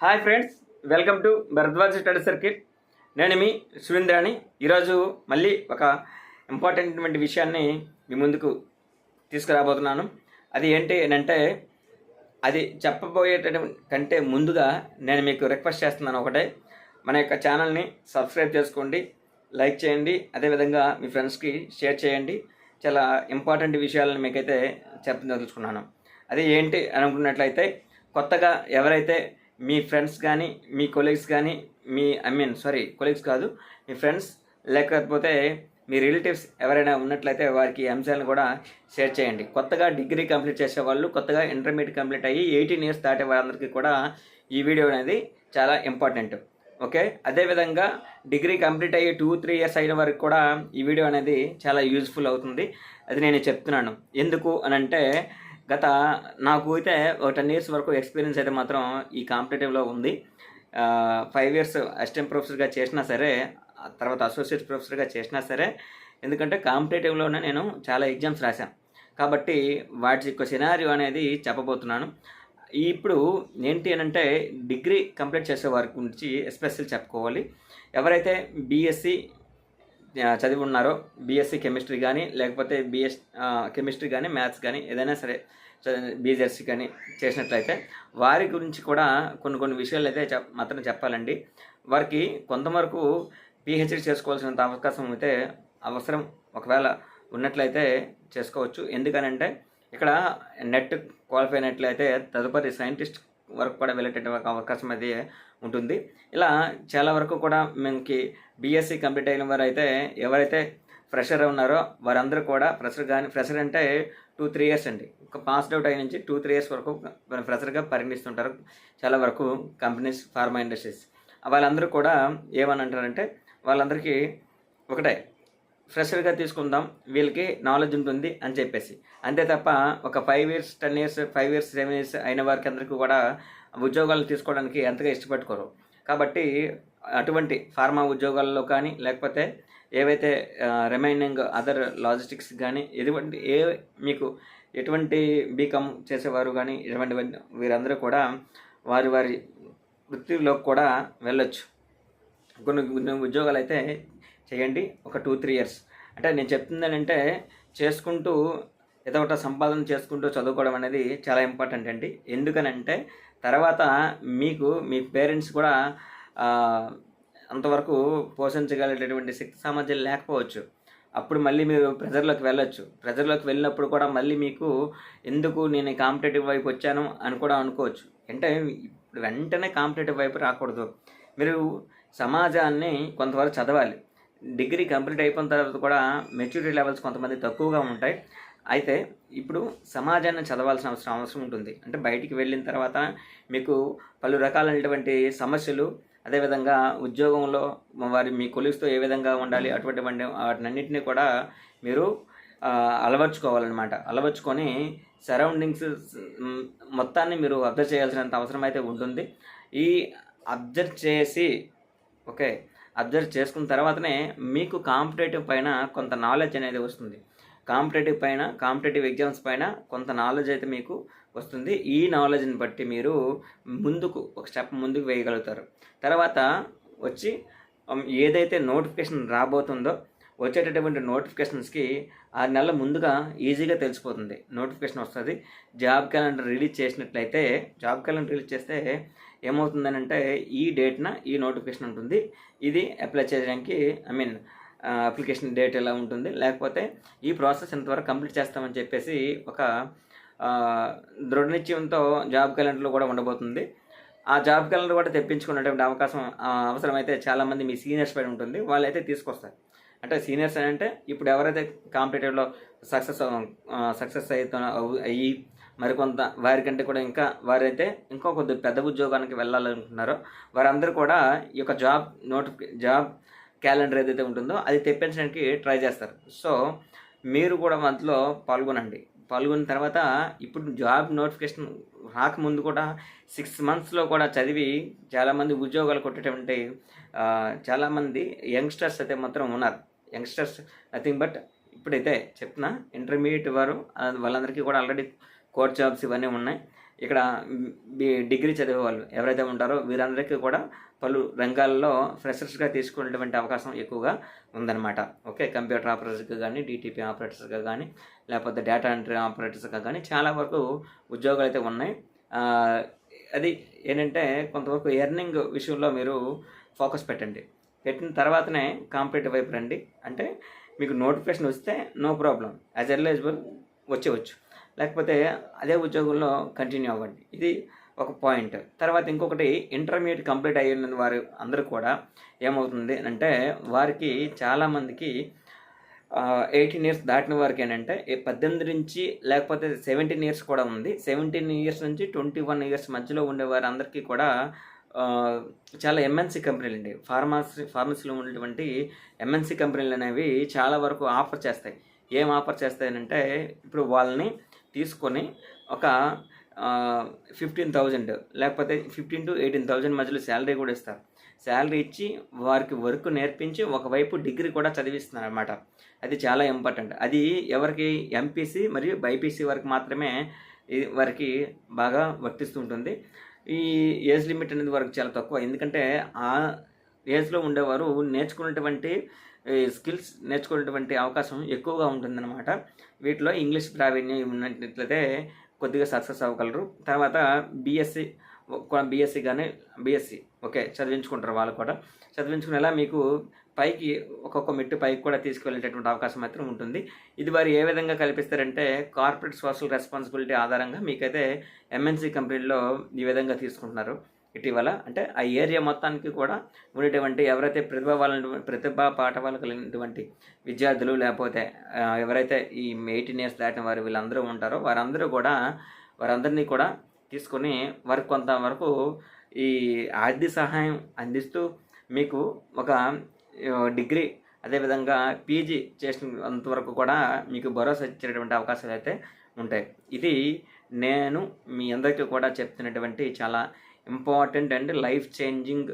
Hi friends welcome to Bharadwaj study circuit నేను మీ సురేంద్రాని ఈరోజు మళ్ళీ ఒక ఇంపార్టెంట్ విషయాన్ని మీ ముందుకు తీసుకురాబోతున్నాను. అది ఏంటి అని అంటే అది చెప్పబోయేటటువంటి కంటే ముందుగా నేను మీకు రిక్వెస్ట్ చేస్తున్నాను ఒకటే. మన యొక్క ఛానల్ని సబ్స్క్రైబ్ చేసుకోండి లైక్ చేయండి అదేవిధంగా మీ ఫ్రెండ్స్కి షేర్ చేయండి. చాలా ఇంపార్టెంట్ విషయాలను మీకైతే చెప్పదలుచుకున్నాను. అది ఏంటి అని అనుకున్నట్లయితే కొత్తగా ఎవరైతే మీ ఫ్రెండ్స్ కానీ మీ కొలీగ్స్ కానీ మీ ఐ మీన్ సారీ కొలీగ్స్ కాదు మీ ఫ్రెండ్స్ లేకపోతే మీ రిలేటివ్స్ ఎవరైనా ఉన్నట్లయితే వారికి అంశాలను కూడా షేర్ చేయండి. కొత్తగా డిగ్రీ కంప్లీట్ చేసే వాళ్ళు కొత్తగా ఇంటర్మీడియట్ కంప్లీట్ అయ్యి ఎయిటీన్ ఇయర్స్ దాటే వాళ్ళందరికీ కూడా ఈ వీడియో అనేది చాలా ఇంపార్టెంట్ ఓకే అదేవిధంగా డిగ్రీ కంప్లీట్ అయ్యి టూ త్రీ ఇయర్స్ అయిన వరకు కూడా ఈ వీడియో అనేది చాలా యూజ్ఫుల్ అవుతుంది. అది నేను చెప్తున్నాను. ఎందుకు అని అంటే గత నాకు అయితే ఒక టెన్ ఇయర్స్ వరకు ఎక్స్పీరియన్స్ అయితే మాత్రం ఈ కాంపిటేటివ్లో ఉంది. ఫైవ్ ఇయర్స్ అసిస్టెంట్ ప్రొఫెసర్గా చేసినా సరే తర్వాత అసోసియేట్ ప్రొఫెసర్గా చేసినా సరే ఎందుకంటే కాంపిటేటివ్లోనే నేను చాలా ఎగ్జామ్స్ రాశాను. కాబట్టి వాటి యొక్క సినారియో అనేది చెప్పబోతున్నాను. ఇప్పుడు ఏంటి అని అంటే డిగ్రీ కంప్లీట్ చేసే వారి గురించి ఎస్పెషల్ చెప్పుకోవాలి. ఎవరైతే బీఎస్సీ చదివి ఉన్నారో బీఎస్సీ కెమిస్ట్రీ కానీ లేకపోతే బీఎస్ కెమిస్ట్రీ కానీ మ్యాథ్స్ కానీ ఏదైనా సరే బీజెర్సీ కానీ చేసినట్లయితే వారి గురించి కూడా కొన్ని కొన్ని విషయాలు అయితే చెప్ మాత్రం చెప్పాలండి. వారికి కొంతవరకు పిహెచ్డి చేసుకోవాల్సినంత అవకాశం అయితే అవసరం. ఒకవేళ ఉన్నట్లయితే చేసుకోవచ్చు. ఎందుకనంటే ఇక్కడ నెట్ క్వాలిఫై అయినట్లయితే తదుపరి సైంటిస్ట్ వరకు కూడా వెళ్ళేటటువంటి అవకాశం అయితే ఉంటుంది. ఇలా చాలా వరకు కూడా మనకి బీఎస్సీ కంప్లీట్ అయిన వారు అయితే ఎవరైతే ఫ్రెషర్ ఉన్నారో వారందరూ కూడా ఫ్రెషర్ కానీ ఫ్రెషర్ అంటే టూ త్రీ ఇయర్స్ అండి. ఒక పాస్డ్ అవుట్ అయిన నుంచి టూ త్రీ ఇయర్స్ వరకు ఫ్రెషర్గా పరిగణిస్తుంటారు. చాలా వరకు కంపెనీస్ ఫార్మా ఇండస్ట్రీస్ వాళ్ళందరూ కూడా ఏమని అంటారంటే వాళ్ళందరికీ ఒకటే. ఫ్రెషర్గా తీసుకుందాం వీళ్ళకి నాలెడ్జ్ ఉంటుంది అని చెప్పేసి. అంతే తప్ప ఒక five years ten years five years seven years అయిన వారికి అందరికీ కూడా ఉద్యోగాలు తీసుకోవడానికి ఎంతగా ఇష్టపట్టుకోరు. కాబట్టి అటువంటి ఫార్మా ఉద్యోగాల్లో కానీ లేకపోతే ఏవైతే రిమైనింగ్ అదర్ లాజిస్టిక్స్ కానీ ఎటువంటి ఏ మీకు ఎటువంటి బీకామ్ చేసేవారు కానీ ఇటువంటి వీరందరూ కూడా వారి వారి వృత్తిలోకి కూడా వెళ్ళొచ్చు. కొన్ని కొన్ని ఉద్యోగాలు అయితే చేయండి ఒక టూ త్రీ ఇయర్స్ అంటే నేను చెప్తుందనంటే చేసుకుంటూ ఏదో ఒకటి సంపాదన చేసుకుంటూ చదువుకోవడం అనేది చాలా ఇంపార్టెంట్ అండి. ఎందుకనంటే తర్వాత మీకు మీ పేరెంట్స్ కూడా అంతవరకు పోషించగలిగేటటువంటి శక్తి సామర్థ్యం లేకపోవచ్చు. అప్పుడు మళ్ళీ మీరు ప్రెజర్లోకి వెళ్ళొచ్చు. ప్రెజర్లోకి వెళ్ళినప్పుడు కూడా మళ్ళీ మీకు ఎందుకు నేను కాంపిటేటివ్ వైపు వచ్చాను అని కూడా అనుకోవచ్చు. అంటే ఇప్పుడు వెంటనే కాంపిటేటివ్ వైపు రాకూడదు. మీరు సమాజాన్ని కొంతవరకు చదవాలి. డిగ్రీ కంప్లీట్ అయిపోయిన తర్వాత కూడా మెచ్యూరిటీ లెవెల్స్ కొంతమంది తక్కువగా ఉంటాయి. అయితే ఇప్పుడు సమాజాన్ని చదవాల్సిన అవసరం అవసరం ఉంటుంది. అంటే బయటికి వెళ్ళిన తర్వాత మీకు పలు రకాలైనటువంటి సమస్యలు అదేవిధంగా ఉద్యోగంలో వారి మీ కొలీగ్స్తో ఏ విధంగా ఉండాలి అటువంటి వాటినన్నింటినీ కూడా మీరు అలవర్చుకోవాలన్నమాట. అలవర్చుకొని సరౌండింగ్స్ మొత్తాన్ని మీరు అబ్జర్వ్ చేయాల్సినంత అవసరం అయితే ఉంటుంది. ఈ అబ్జర్వ్ చేసి ఓకే అబ్జర్వ్ చేసుకున్న తర్వాతనే మీకు కాంపిటేటివ్ పైన కొంత నాలెడ్జ్ అనేది వస్తుంది. కాంపిటేటివ్ పైన కాంపిటేటివ్ ఎగ్జామ్స్ పైన కొంత నాలెడ్జ్ అయితే మీకు వస్తుంది. ఈ నాలెడ్జ్ని బట్టి మీరు ముందుకు ఒక స్టెప్ ముందుకు వేయగలుగుతారు. తర్వాత వచ్చి ఏదైతే నోటిఫికేషన్ రాబోతుందో వచ్చేటటువంటి నోటిఫికేషన్స్కి ఆరు నెలల ముందుగా ఈజీగా తెలిసిపోతుంది. నోటిఫికేషన్ వస్తుంది. జాబ్ క్యాలెండర్ రిలీజ్ చేసినట్లయితే జాబ్ క్యాలెండర్ రిలీజ్ చేస్తే ఏమవుతుందని అంటే ఈ డేట్న ఈ నోటిఫికేషన్ ఉంటుంది. ఇది అప్లై చేయడానికి ఐ మీన్ అప్లికేషన్ డేట్ ఎలా ఉంటుంది. లేకపోతే ఈ ప్రాసెస్ ఇంతవరకు కంప్లీట్ చేస్తామని చెప్పేసి ఒక దృఢ నిశ్చయంతో జాబ్ క్యాలెండర్లో కూడా ఉండబోతుంది. ఆ జాబ్ క్యాలెండర్ కూడా తెప్పించుకునేటువంటి అవకాశం అవసరమైతే చాలామంది మీ సీనియర్స్ పైన ఉంటుంది. వాళ్ళైతే తీసుకొస్తారు. అంటే సీనియర్స్ అని అంటే ఇప్పుడు ఎవరైతే కాంపిటేటివ్లో సక్సెస్ సక్సెస్ అవుతున్న అయ్యి మరికొంత వారికంటే కూడా ఇంకా వారైతే ఇంకో కొద్ది పెద్ద ఉద్యోగానికి వెళ్ళాలనుకుంటున్నారో వారందరూ కూడా ఈ యొక్క జాబ్ నోటిఫికే జాబ్ క్యాలెండర్ ఏదైతే ఉంటుందో అది తెప్పించడానికి ట్రై చేస్తారు. సో మీరు కూడా అందులో పాల్గొనండి. పాల్గొన్న తర్వాత ఇప్పుడు జాబ్ నోటిఫికేషన్ రాకముందు కూడా సిక్స్ మంత్స్లో కూడా చదివి చాలామంది ఉద్యోగాలు కొట్టేటువంటి చాలామంది యంగ్స్టర్స్ అయితే మాత్రం ఉన్నారు. యంగ్స్టర్స్ నథింగ్ బట్ ఇప్పుడైతే చెప్తున్నా ఇంటర్మీడియట్ వారు వాళ్ళందరికీ కూడా ఆల్రెడీ కోర్ట్ జాబ్స్ ఇవన్నీ ఉన్నాయి. ఇక్కడ డిగ్రీ చదివే వాళ్ళు ఎవరైతే ఉంటారో వీరందరికీ కూడా పలు రంగాల్లో ఫ్రెషర్స్గా తీసుకునేటువంటి అవకాశం ఎక్కువగా ఉందన్నమాట. ఓకే కంప్యూటర్ ఆపరేటర్స్గా కానీ డిటిపి ఆపరేటర్స్గా కానీ లేకపోతే డేటా ఎంట్రీ ఆపరేటర్స్గా కానీ చాలా వరకు ఉద్యోగాలు అయితే ఉన్నాయి అది ఏంటంటే కొంతవరకు ఎర్నింగ్ విషయంలో మీరు ఫోకస్ పెట్టండి. పెట్టిన తర్వాతనే కాంపిటేటివ్ వైపు రండి. అంటే మీకు నోటిఫికేషన్ వస్తే నో ప్రాబ్లం యాజ్ ఎర్లైజబుల్ వచ్చేవచ్చు లేకపోతే అదే ఉద్యోగంలో కంటిన్యూ అవ్వండి. ఇది ఒక పాయింట్. తర్వాత ఇంకొకటి ఇంటర్మీడియట్ కంప్లీట్ అయిన వారు అందరూ కూడా ఏమవుతుంది అంటే వారికి చాలామందికి ఎయిటీన్ ఇయర్స్ దాటిన వారికి ఏంటంటే పద్దెనిమిది నుంచి లేకపోతే సెవెంటీన్ ఇయర్స్ కూడా ఉంది. సెవెంటీన్ ఇయర్స్ నుంచి ట్వంటీ వన్ ఇయర్స్ మధ్యలో ఉండే వారందరికీ కూడా చాలా ఎంఎన్సీ కంపెనీలు అండి. ఫార్మసీ ఫార్మసీలో ఉన్నటువంటి ఎంఎన్సీ కంపెనీలు అనేవి చాలా వరకు ఆఫర్ చేస్తాయి. ఏం ఆఫర్ చేస్తాయనంటే ఇప్పుడు వాళ్ళని తీసుకొని ఒక ఫిఫ్టీన్ థౌజండ్ లేకపోతే ఫిఫ్టీన్ టు ఎయిటీన్ థౌజండ్ మధ్యలో శాలరీ కూడా ఇస్తారు. శాలరీ ఇచ్చి వారికి వర్క్ నేర్పించి ఒకవైపు డిగ్రీ కూడా చదివిస్తున్నారు అనమాట అది చాలా ఇంపార్టెంట్ అది ఎవరికి ఎంపీసీ మరియు బైపీసీ వరకు మాత్రమే వారికి బాగా వర్తిస్తుంటుంది ఈ ఏజ్ లిమిట్ అనేది వారికి చాలా తక్కువ. ఎందుకంటే ఆ ఏజ్లో ఉండేవారు నేర్చుకున్నటువంటి స్కిల్స్ నేర్చుకునేటువంటి అవకాశం ఎక్కువగా ఉంటుందన్నమాట. వీటిలో ఇంగ్లీష్ ప్రావీణ్యం ఉన్నట్లయితే కొద్దిగా సక్సెస్ అవ్వగలరు. తర్వాత బీఎస్సీ బీఎస్సీ కానీ బీఎస్సీ ఓకే చదివించుకుంటారు వాళ్ళు కూడా. చదివించుకునేలా మీకు పైకి ఒక్కొక్క మెట్టు పైకి కూడా తీసుకువెళ్ళేటటువంటి అవకాశం మాత్రం ఉంటుంది. ఇది వారు ఏ విధంగా కల్పిస్తారంటే కార్పొరేట్ సోషల్ రెస్పాన్సిబిలిటీ ఆధారంగా మీకైతే ఎంఎన్సీ కంపెనీలో ఈ విధంగా తీసుకుంటున్నారు. ఇటీవల అంటే ఆ ఏరియా మొత్తానికి కూడా ఉండేటువంటి ఎవరైతే ప్రతిభ వాళ్ళ ప్రతిభా పాఠవాలు కలిగినటువంటి విద్యార్థులు లేకపోతే ఎవరైతే ఈ ఎయిటీన్ ఇయర్స్ దాటిన వారు వీళ్ళందరూ ఉంటారో వారందరూ కూడా వారందరినీ కూడా తీసుకొని వారికి కొంతవరకు ఈ ఆర్థిక సహాయం అందిస్తూ మీకు ఒక డిగ్రీ అదేవిధంగా పీజీ చేసినంతవరకు కూడా మీకు భరోసా ఇచ్చేటువంటి అవకాశాలు అయితే ఉంటాయి. ఇది నేను మీ అందరికీ కూడా చెప్తున్నటువంటి చాలా ఇంపార్టెంట్ అండ్ లైఫ్ చేంజింగ్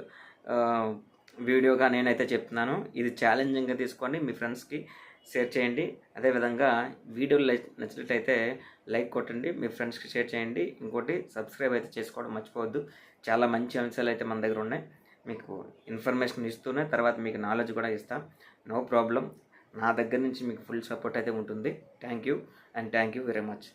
వీడియోగా నేనైతే చెప్తున్నాను. ఇది ఛాలెంజింగ్గా తీసుకొని మీ ఫ్రెండ్స్కి షేర్ చేయండి. అదేవిధంగా వీడియోలు నచ్చినట్లయితే లైక్ కొట్టండి మీ ఫ్రెండ్స్కి షేర్ చేయండి. ఇంకోటి సబ్స్క్రైబ్ అయితే చేసుకోవడం మర్చిపోవద్దు. చాలా మంచి అంశాలు అయితే మన దగ్గర ఉన్నాయి. మీకు ఇన్ఫర్మేషన్ ఇస్తూనే తర్వాత మీకు నాలెడ్జ్ కూడా ఇస్తాం. No problem. నా దగ్గర నుంచి మీకు ఫుల్ సపోర్ట్ అయితే ఉంటుంది. Thank you and thank you very much.